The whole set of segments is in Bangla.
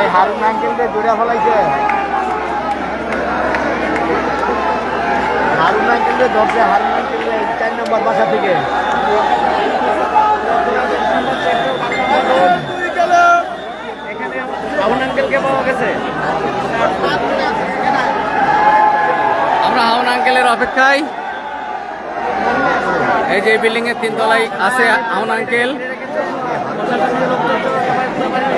ভাই, হারুন আঙ্কেলকে জোড়া ফলাইছে। হারুন আঙ্কেলকে ধরছে, হারুন আঙ্কেলকে চার নম্বর বাসা থেকে। হাউন আঙ্কেলকে পাওয়া গেছে। আমরা হাউন আঙ্কেলের অপেক্ষায়। এই যে বিল্ডিং এর তিনতলায় আছে হাউন আঙ্কেল।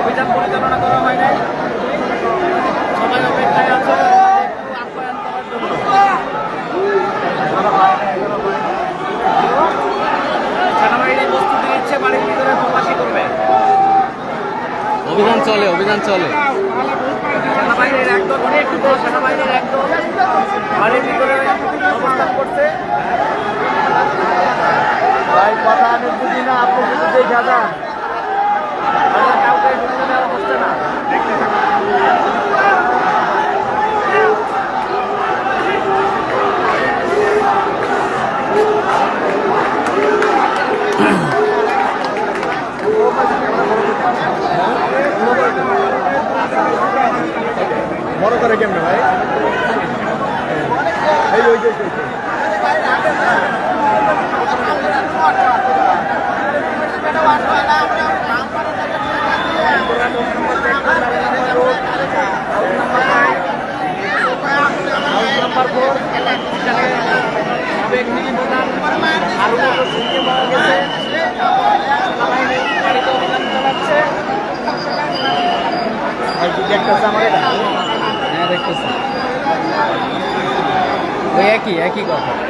অভিযান পরিচালনা করা হয় নাই সবাই অপেক্ষায় আছে সেনাবাহিনী প্রস্তুতি নিচ্ছে বাড়ির ভিতরে প্রকাশী করবে অভিযান চলে অভিযান চলে সেনাবাহিনীর একদল অনেক সেনাবাহিনীর একদল বাড়ির ভিতরে অবস্থান করছে ভাই কথা আমি বুঝি না আপনি শুধু দেখা যান আমার কাউকে ঢুকতে দেওয়া হচ্ছে না বড় করে কেমনে ভাই? এই ওই যে ওই দেখা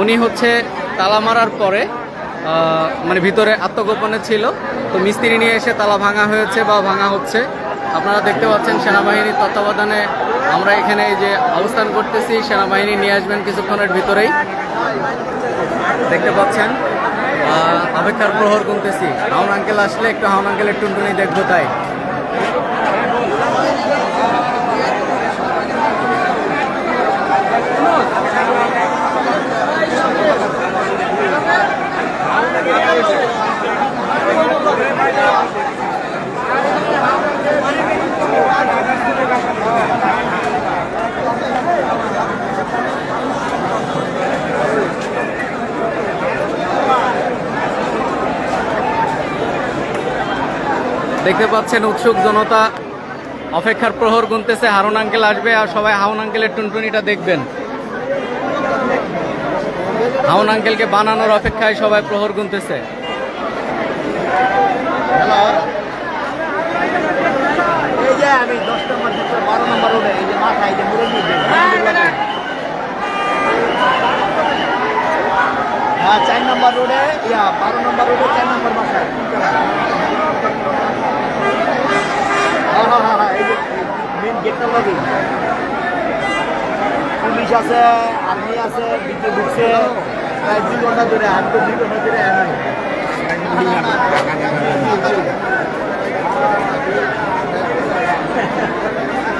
উনি হচ্ছে তালা মারার পরে মানে ভিতরে আত্মগোপনে ছিল। তো মিস্ত্রি নিয়ে এসে তালা ভাঙা হয়েছে বা ভাঙা হচ্ছে। আপনারা দেখতে পাচ্ছেন সেনাবাহিনীর তত্ত্বাবধানে আমরা এখানে যে অবস্থান করতেছি, সেনাবাহিনী নিয়ে আসবেন কিছুক্ষণের ভিতরেই। দেখতে পাচ্ছেন অপেক্ষার প্রহর গুনতেছি। হাউন আঙ্কেল আসলে একটু হাউন আঙ্কেলের টুনটুনি দেখব তাই। দেখতে পাচ্ছেন উৎসুক জনতা। অপেক্ষার প্রহর গুনতেছে, হারুন আঙ্কেল আসবে আর সবাই হাউন আঙ্কেলের টুনটুনিটা দেখবেন। হাউন আঙ্কেলকে বানানোর অপেক্ষায় সবাই প্রহর গুনতেছে। হ্যালো আমি দশ নম্বর ভিতরে বারো নম্বর রোডে এই যে মাথা এই যে মুরব্বী হ্যাঁ চার নম্বর রোডে ইয়া বারো নম্বর রোডে চার নম্বর বাসায় হ্যাঁ হ্যাঁ হ্যাঁ হ্যাঁ এই যে মেন গেটটা লবি পুলিশ আছে আর্মি আছে বিদ্যুৎ ঢুকছে। প্রায় দুই ঘণ্টা ধরে আমি দুই ঘণ্টা ধরে এমন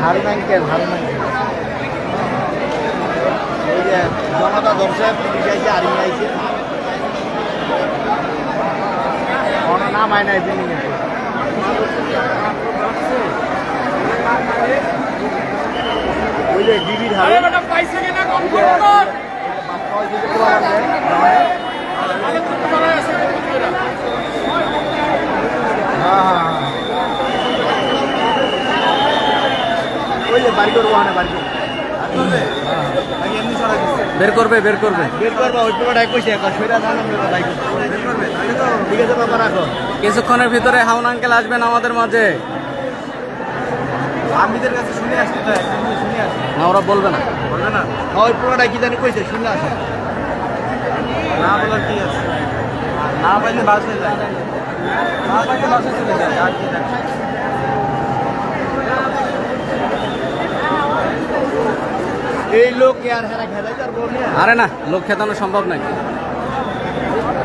হারুন আঙ্কেল হারুন আঙ্কেল এই যে জনতা দর্শক পুলিশ আইছে আর্মি আইছে। কোনো নাম নাই তিনি ওই যে ডিবির হারে হ্যাঁ হ্যাঁ হ্যাঁ হ্যাঁ বাড়ি করব আমি এমনি সরা দিচ্ছি বের করবে বের করবে। বের করব কিছুক্ষণের ভিতরে হাউন আঙ্কেল আসবেন আমাদের মাঝে। কাছে শুনে আসতে শুনে না ওরা বলবে না। বলবে না? ওই পুরোটা কি জানি কইছে শুনে আসে। না বলার কি আছে? না পাইলে বাসে যায়। না পাইলে বাসে চলে যায় আর কি এই লোক আর হেরা আরে না লোক খেতানো সম্ভব নাই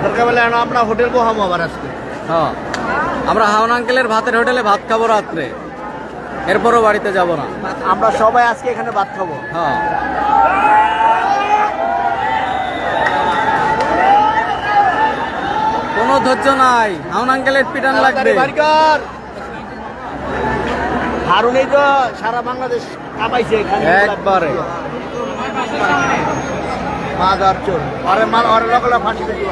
দরকার বলে আমরা হোটেল বহাবো আবার আজকে। হ্যাঁ। আমরা হাউন আঙ্কেলের ভাতের হোটেলে ভাত খাব রাত্রে। এরপরও বাড়িতে যাব না। আমরা সবাই আজকে এখানে ভাত খাব। হ্যাঁ। কোনো ধৈর্য নাই। হাউন আঙ্কেলের পিটান লাগবে। হারুনেই তো সারা বাংলাদেশ কাঁপাইছে এখানে। একবারে। মাদার চোর আরে মাল আরে লগলা ফাঁসি দিল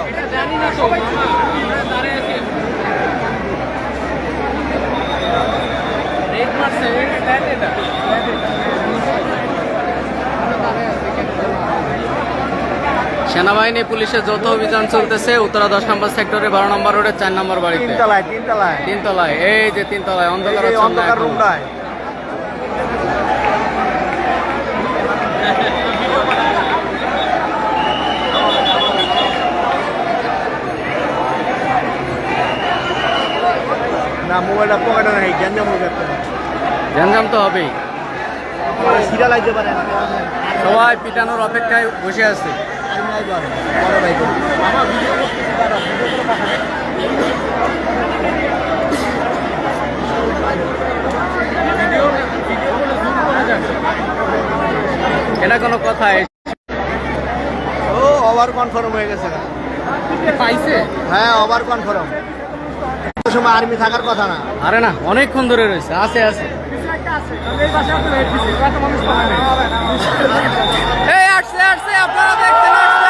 সেনাবাহিনী পুলিশের যৌথ অভিযান চলতেছে উত্তরা দশ নম্বর সেক্টরে বারো নম্বর রোডের চার নম্বর বাড়িতে। তিনতলায় তিনতলায়। তিনতলায় এই যে তিনতলায় অন্ধকার অন্ধকার রুমটায়। না মোবাইলটা পকেটে নাই গ্যাঞ্জাম হয়ে যাচ্ছে। ঝঞ্ঝাম তো হবেই। পারে সবাই পিটানোর অপেক্ষায় বসে আছে। এটা কোনো কথাই ও ওভার কনফার্ম হয়ে গেছে। না পাইছে? হ্যাঁ ওভার কনফার্ম সময় আর্মি থাকার কথা না। আরে না অনেকক্ষণ ধরে রয়েছে আছে আছে। এই আসছে আসছে আপনারা দেখছেন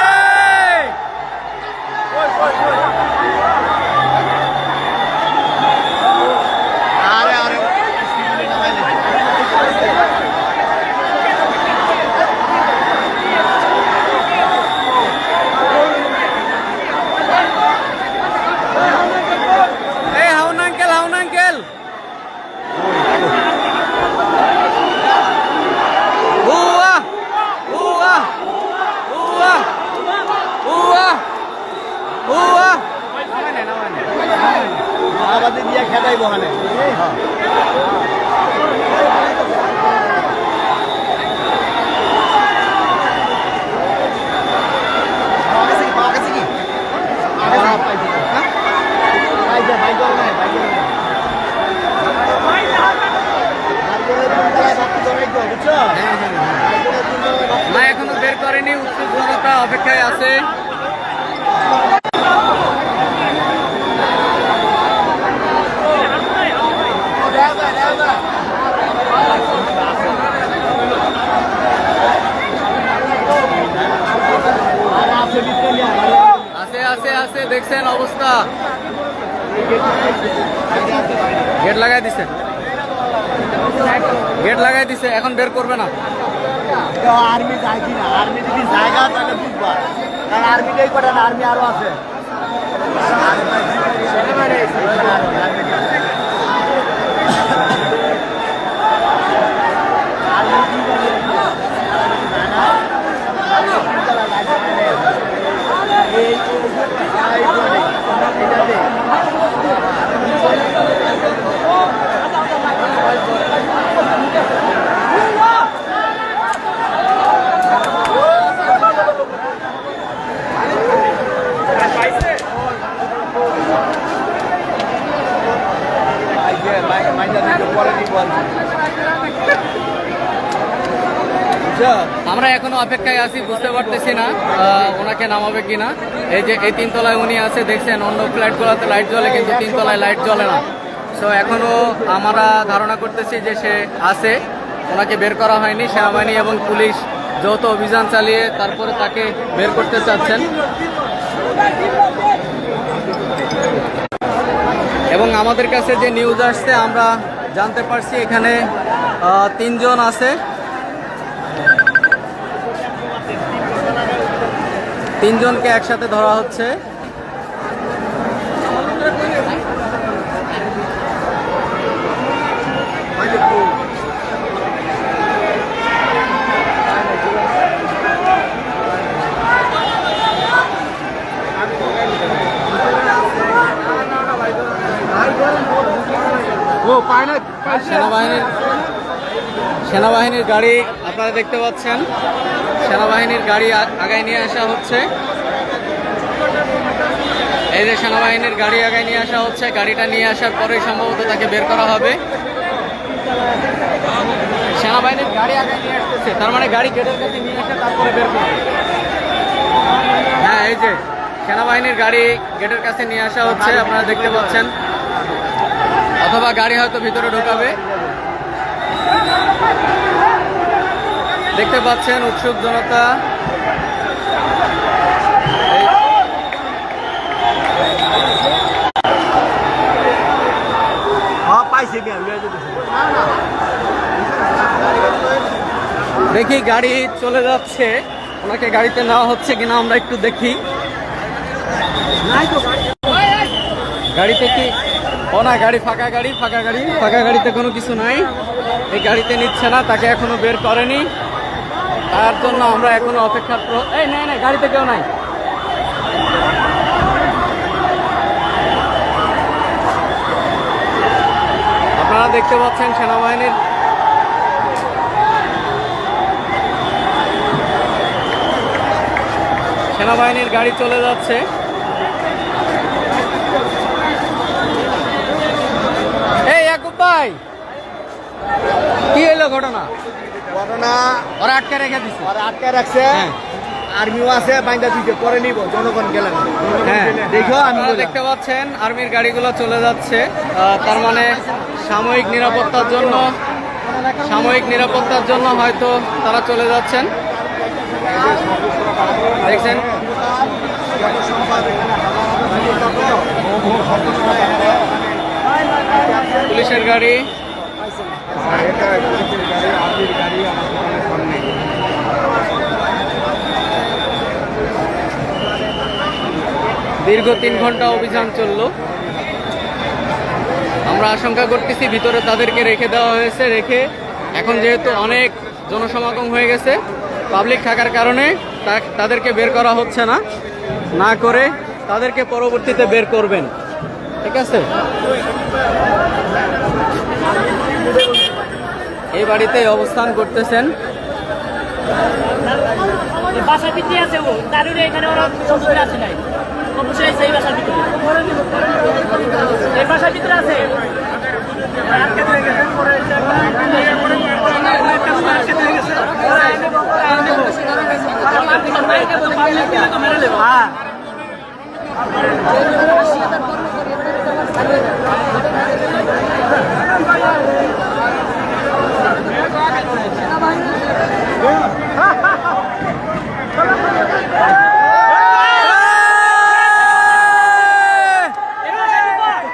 লাগাই দিছে গেট লাগাই দিছে এখন বের করবে না আর্মি যাইছি না আর্মি যদি জায়গা তাহলে বুঝব কারণ আর্মিটাই করে না আর্মি আরও আছে এই এখনও অপেক্ষায় আছি, বুঝতে পারতেছি না ওনাকে নামাবে কিনা। এই যে, এই তিনতলায় উনি আছে, দেখছেন, অন্য ফ্ল্যাটগুলোতে লাইট জ্বলে, কিন্তু তিনতলায় লাইট জ্বলে না। সো এখনও আমরা ধারণা করতেছি যে সে আছে, ওনাকে বের করা হয়নি, সেনাবাহিনী এবং পুলিশ যৌথ অভিযান চালিয়ে তারপরে তাকে বের করতে চাচ্ছেন। এবং আমাদের কাছে যে নিউজ আসছে, আমরা জানতে পারছি এখানে তিনজন আছে। তিনজনকে একসাথে ধরা হচ্ছে। সেনাবাহিনীর সেনাবাহিনীর গাড়ি আপনারা দেখতে পাচ্ছেন। সেনাবাহিনীর গাড়ি আগায় নিয়ে আসা হচ্ছে। এই যে সেনাবাহিনীর গাড়ি আগায় নিয়ে আসা হচ্ছে, গাড়িটা নিয়ে আসার পরে সম্ভবত তাকে বের করা হবে। সেনাবাহিনীর গাড়ি আগায় নিয়ে আসতেছে, তার মানে গাড়ি গেটের কাছে নিয়ে আসে তারপরে বের করবে। হ্যাঁ এই যে সেনাবাহিনীর গাড়ি গেটের কাছে নিয়ে আসা হচ্ছে, আপনারা দেখতে পাচ্ছেন। অথবা গাড়ি হয়তো ভিতরে ঢোকাবে। দেখতে পাচ্ছেন উৎসুক জনতা। হ্যাঁ দেখি গাড়ি চলে যাচ্ছে ওনাকে গাড়িতে নেওয়া হচ্ছে কিনা আমরা একটু দেখি। গাড়িতে কি? ও না গাড়ি ফাঁকা গাড়ি ফাঁকা গাড়ি ফাঁকা গাড়িতে কোনো কিছু নাই। এই গাড়িতে নিচ্ছে না তাকে এখনও বের করেনি। তার জন্য আমরা এখনও অপেক্ষা এই নাই নাই গাড়িতে কেউ নাই। আপনারা দেখতে পাচ্ছেন সেনাবাহিনীর সেনাবাহিনীর গাড়ি চলে যাচ্ছে। এই, ইয়াকুব ভাই, কি হলো ঘটনা? ঘটনা ওরা আটকে রেখে দিছে। আর আটকে রাখছে। হ্যাঁ। আর্মিও আছে বাইন্দা দিতে পরে নিব জনগণ গেলাম হ্যাঁ দেখো আমি দেখতে পাচ্ছেন আর্মির গাড়িগুলো চলে যাচ্ছে। তার মানে সাময়িক নিরাপত্তার জন্য সাময়িক নিরাপত্তার জন্য হয়তো তারা চলে যাচ্ছেন। দেখছেন? পুলিশের গাড়ি। দীর্ঘ তিন ঘণ্টা অভিযান চলল। আমরা আশঙ্কা করতেছি ভিতরে তাদেরকে রেখে দেওয়া হয়েছে, রেখে এখন যেহেতু অনেক জনসমাগম হয়ে গেছে পাবলিক থাকার কারণে তাদেরকে বের করা হচ্ছে না। না করে তাদেরকে পরবর্তীতে বের করবেন। ঠিক আছে? এই বাড়িতে অবস্থান করতেছেন। আছে ও। এখানে ওরা আছে নাই। অবশ্যই আছে এই বাসার ভিতরে। এই বাসার ভিতরে আছে। হ্যাঁ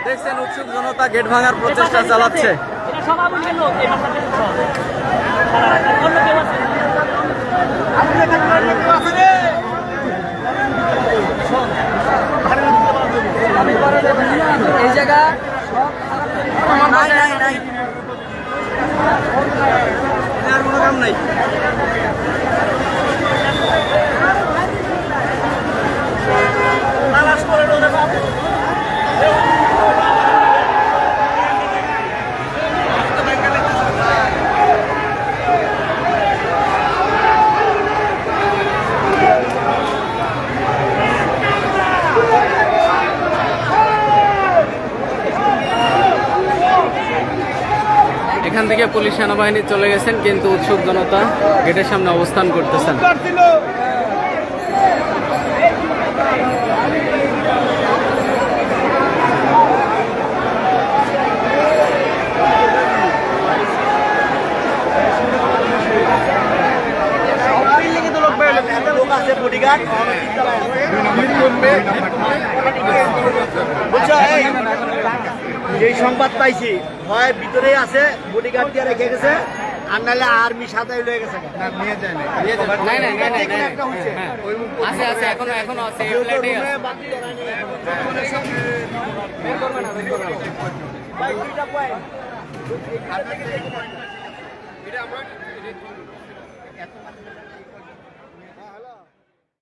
দেখছেন উৎসুক জনতা গেট ভাঙার প্রচেষ্টা চালাচ্ছে। লোক এই বাসার ভিতরে সব। অন্য কেউ আছে এই জায়গা নাই নাই নাই আর কোনো কাম নাই এখান থেকে দিকে পুলিশ সেনাবাহিনী চলে গেছেন কিন্তু উৎসুক জনতা গেটের সামনে অবস্থান করতেছেন। যেই সংবাদ পাইছি হয় ভিতরে আছে বডিগার্ড দিয়ে রেখে গেছে আর নাহলে আর্মি সাদাই লয়ে গেছে। একটা হচ্ছে। হ্যাঁ, আছে আছে এখনও এখনও আছে এই ফ্ল্যাটেই আছে। ভাই দুইটা পয়েন্ট